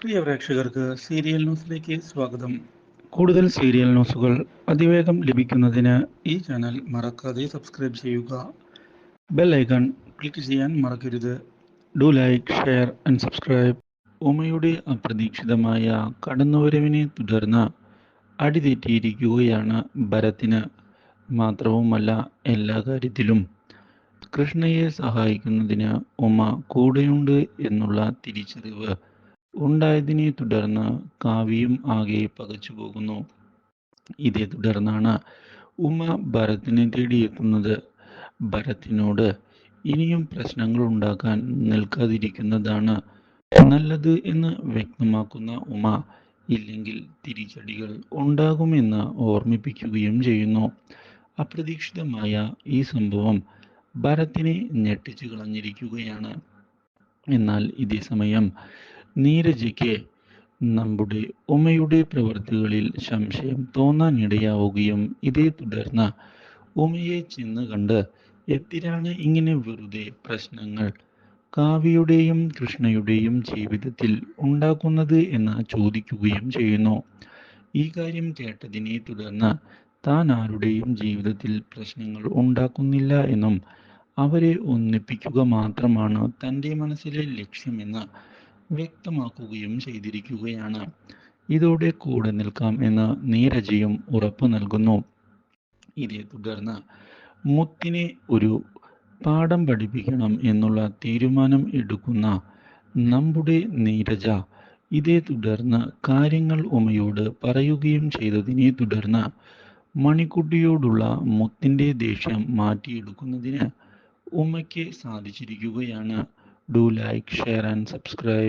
പ്രിയ പ്രേക്ഷകർക്ക് സീരിയൽ ന്യൂസിലേക്ക് സ്വാഗതം. കൂടുതൽ സീരിയൽ ന്യൂസുകൾ അതിവേഗം ലഭിക്കുന്നതിന് ഈ ചാനൽ മറക്കാതെ സബ്സ്ക്രൈബ് ചെയ്യുക. ബെൽ ഐക്കൺ ക്ലിക്ക് ചെയ്യാൻ മറക്കരുത്. Do like share and subscribe. ഉമയുടെ അപ്രതീക്ഷിതമായ കടന്നുവരവിനെ തുടർന്ന് അടിതെറ്റിയിരിക്കുകയാണ് ഭരത്തിന്. മാത്രവുമല്ല എല്ലാ കാര്യത്തിലും കൃഷ്ണയെ സഹായിക്കുന്നതിന് ഉമ കൂടെയുണ്ട് എന്നുള്ള തിരിച്ചറിവ് ഉണ്ടായതിനെ തുടർന്ന് കാവ്യയും ആകെ പകച്ചു പോകുന്നു. ഇതേ തുടർന്നാണ് ഉമ ഭരത്തിനെ തേടിയെത്തുന്നത്. ഭരത്തിനോട് ഇനിയും പ്രശ്നങ്ങൾ ഉണ്ടാക്കാൻ നിൽക്കാതിരിക്കുന്നതാണ് നല്ലത് എന്ന് വ്യക്തമാക്കുന്ന ഉമ ഇല്ലെങ്കിൽ തിരിച്ചടികൾ ഉണ്ടാകുമെന്ന് ഓർമ്മിപ്പിക്കുകയും ചെയ്യുന്നു. അപ്രതീക്ഷിതമായ ഈ സംഭവം ഭരത്തിനെ ഞെട്ടിച്ചു കളഞ്ഞിരിക്കുകയാണ്. എന്നാൽ ഇതേ സമയം നീരജയ്ക്ക് നമ്മുടെ ഉമയുടെ പ്രവൃത്തികളിൽ സംശയം തോന്നാനിടയാവുകയും ഇതേ തുടർന്ന് ഉമയെ ചെന്ന് കണ്ട് എന്തിനാണ് ഇങ്ങനെ വെറുതെ പ്രശ്നങ്ങൾ കാവ്യയുടെയും കൃഷ്ണയുടെയും ജീവിതത്തിൽ ഉണ്ടാക്കുന്നത് എന്ന് ചോദിക്കുകയും ചെയ്യുന്നു. ഈ കാര്യം കേട്ടതിനെ തുടർന്ന് താൻ ആരുടെയും ജീവിതത്തിൽ പ്രശ്നങ്ങൾ ഉണ്ടാക്കുന്നില്ല എന്നും അവരെ ഒന്നിപ്പിക്കുക മാത്രമാണ് തന്റെ മനസ്സിലെ ലക്ഷ്യമെന്ന് വ്യക്തമാക്കുകയും ചെയ്തിരിക്കുകയാണ്. ഇതോടെ കൂടെ നിൽക്കാം എന്ന് നീരജയും ഉറപ്പു നൽകുന്നു. ഇതേ തുടർന്ന് മുത്തിനെ ഒരു പാഠം പഠിപ്പിക്കണം എന്നുള്ള തീരുമാനം എടുക്കുന്ന നമ്മുടെ നീരജ ഇതേ തുടർന്ന് കാര്യങ്ങൾ ഉമയോട് പറയുകയും ചെയ്തതിനെ തുടർന്ന് മണിക്കുട്ടിയോടുള്ള മുത്തിന്റെ ദേഷ്യം മാറ്റിയെടുക്കുന്നതിന് ഉമയ്ക്ക് സാധിച്ചിരിക്കുകയാണ്. Do like share and subscribe